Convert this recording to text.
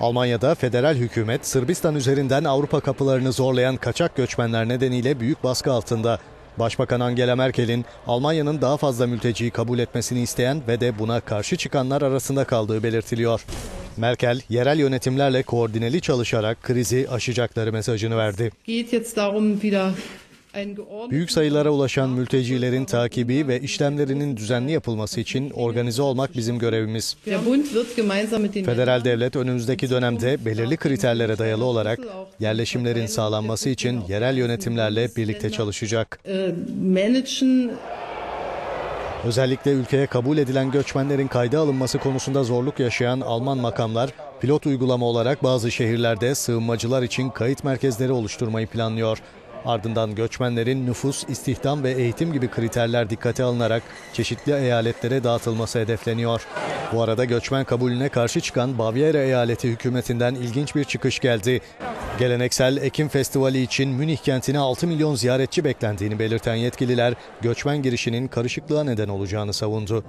Almanya'da federal hükümet Sırbistan üzerinden Avrupa kapılarını zorlayan kaçak göçmenler nedeniyle büyük baskı altında. Başbakan Angela Merkel'in Almanya'nın daha fazla mülteciyi kabul etmesini isteyen ve de buna karşı çıkanlar arasında kaldığı belirtiliyor. Merkel, yerel yönetimlerle koordineli çalışarak krizi aşacakları mesajını verdi. Büyük sayılara ulaşan mültecilerin takibi ve işlemlerinin düzenli yapılması için organize olmak bizim görevimiz. Federal devlet önümüzdeki dönemde belirli kriterlere dayalı olarak yerleşimlerin sağlanması için yerel yönetimlerle birlikte çalışacak. Özellikle ülkeye kabul edilen göçmenlerin kayda alınması konusunda zorluk yaşayan Alman makamlar, pilot uygulama olarak bazı şehirlerde sığınmacılar için kayıt merkezleri oluşturmayı planlıyor. Ardından göçmenlerin nüfus, istihdam ve eğitim gibi kriterler dikkate alınarak çeşitli eyaletlere dağıtılması hedefleniyor. Bu arada göçmen kabulüne karşı çıkan Bavyera eyaleti hükümetinden ilginç bir çıkış geldi. Geleneksel Ekim Festivali için Münih kentine 6 milyon ziyaretçi beklendiğini belirten yetkililer, göçmen girişinin karışıklığa neden olacağını savundu.